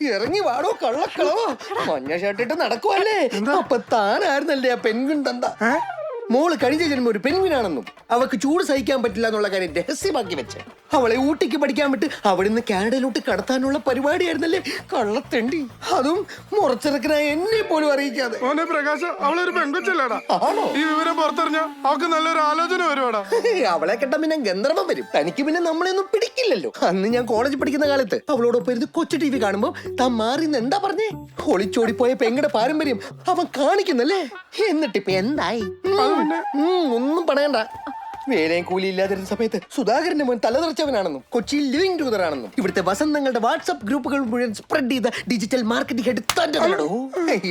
ഇറങ്ങി വാടോ കള്ളക്കളവോ? മഞ്ഞ ഷർട്ടിട്ട് നടക്കുവല്ലേ? അപ്പൊ താനായിരുന്നല്ലേ ആ പെൻഗുൻ തന്ത മോൾ കഴിഞ്ഞ ജന്മം ഒരു പെൻഗുനാണെന്നും അവക്ക് ചൂട് സഹിക്കാൻ പറ്റില്ല എന്നുള്ള കാര്യം രഹസ്യമാക്കി വെച്ച്. അവളെ ഊട്ടിക്ക് പഠിക്കാൻ വിട്ട് അവിടെ നിന്ന് കാനഡയിലോട്ട് കടത്താനുള്ള പരിപാടിയായിരുന്നല്ലേ? കള്ളത്തെണ്ടി. അതും മുറച്ചിറക്കനായ എന്നെ പോലും അറിയിക്കാതെ. മോനെ പ്രകാശ അവളൊരു ആണോ? ഈ വിവരം പുറത്തറിഞ്ഞ അവക്ക് നല്ലൊരു ആലോചന വരുവാടാ. അവളെ കെട്ടാൻ പിന്നെ ഗന്ധർവം വരും. തനിക്ക് പിന്നെ നമ്മളെ ഒന്നും പിടിക്കില്ലല്ലോ. അന്ന് ഞാൻ കോളേജ് പഠിക്കുന്ന കാലത്ത് അവളോടൊപ്പം ഇരുന്ന് കൊച്ചു ടി വി കാണുമ്പോ താൻ മാറി എന്താ പറഞ്ഞേ? ഒളിച്ചോടിപ്പോയ പെങ്ങടെ പാരമ്പര്യം അവൻ കാണിക്കുന്നല്ലേ? എന്നിട്ടിപ്പൊ എന്തായി? ഒന്നും പറയണ്ട. വേലയും കൂലി ഇല്ലാതിരുന്ന സമയത്ത് സുധാകരന്റെ മുൻ തലതെറിച്ചവനാണെന്നും കൊച്ചിയിൽ ലിവിംഗ് ടൂതർ ആണെന്നും ഇവിടുത്തെ വസന്തങ്ങളുടെ വാട്സപ്പ് ഗ്രൂപ്പുകൾ മുഴുവൻ സ്പ്രെഡ് ചെയ്ത ഡിജിറ്റൽ മാർക്കറ്റിംഗ് ഹെഡ് തന്റെ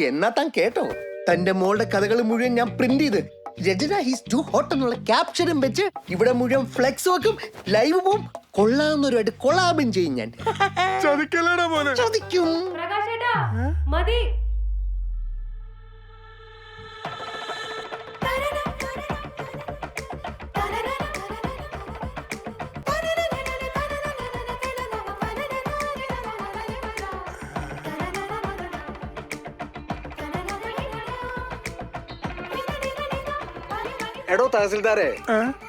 എന്നാ താൻ കേട്ടോ? തന്റെ മോളുടെ കഥകൾ മുഴുവൻ ഞാൻ പ്രിന്റ് ചെയ്ത് രചന ഹിസ് ടു ഹോട്ട് എന്നുള്ള ക്യാപ്ഷനും വെച്ച് ഇവിടെ മുഴുവൻ ഫ്ലെക്സ് വെക്കും ലൈവ് പോവും. കൊള്ളാവുന്നവരുമായിട്ട് കൊളാബും ചെയ്യും ഞാൻ. ചതിക്കും. മതി. എടോ തഹസിൽദാരെ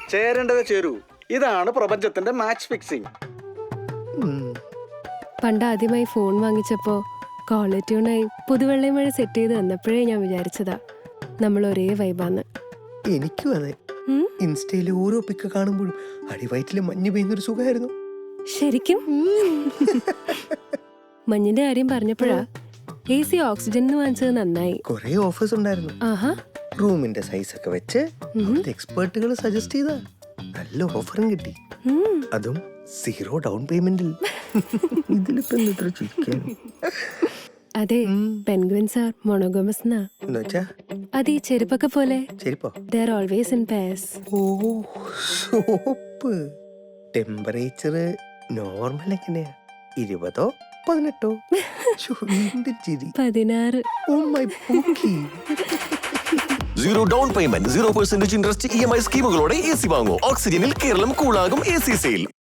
ചേരേണ്ടത് ചേരൂ. ഇതാണ് പ്രപഞ്ചത്തിന്റെ മാച്ച് ഫിക്സിംഗ്. പണ്ട് ആദ്യമായി ഫോൺ വാങ്ങിച്ചപ്പോ ക്വാളിറ്റി ട്യൂണായി പുതുവെള്ളയും വഴി സെറ്റ് ചെയ്ത് തന്നപ്പോഴേ ഞാൻ വിചാരിച്ചതാ നമ്മൾ ഒരേ വൈബാന്ന്. എനിക്കും അതെ? ഇൻസ്റ്റയിലെ ഓരോ പിക്ക് കാണുമ്പോഴും അടിവയറ്റിൽ മഞ്ഞ് പെയ്യുന്നൊരു സുഖമായിരുന്നു. ശരിക്കും? മഞ്ഞിന്റെ കാര്യം പറഞ്ഞപ്പോഴാ എ സി ഓക്സിജൻ വാങ്ങിച്ചത് നന്നായി. കുറെ ഓഫേഴ്സ് ഉണ്ടായിരുന്നു. ആഹാ. റൂമിന്റെ സൈസ് ഒക്കെ വെച്ച് എക്സ്പേർട്ടുകൾ സജസ്റ്റ് ചെയ്ത. നല്ല ഓഫറും കിട്ടി. അതും സീറോ ഡൗൺ പേയ്മെന്റിൽ ഇതിലിപ്പോ എന്താ ഇത്ര ചിരിക്കാൻ? അതെ പെൻഗ്വിൻ സാർ മൊണോഗോമസ് അത് ഈ ചെരുപ്പൊക്കെ പോലെ. ചെരുപ്പോ? They're always in purse oh soap temperature normal എങ്ങനെയാ? ഇരുപതോ പതിനെട്ടോ? പതിനാറ്. ഓ my pookie zero down payment zero percentage interest E M I സ്കീമുകളോടെ A C വാങ്ങൂ. ഓക്സിജനിൽ കേരളം കൂളാകും എ സി സെയിൽ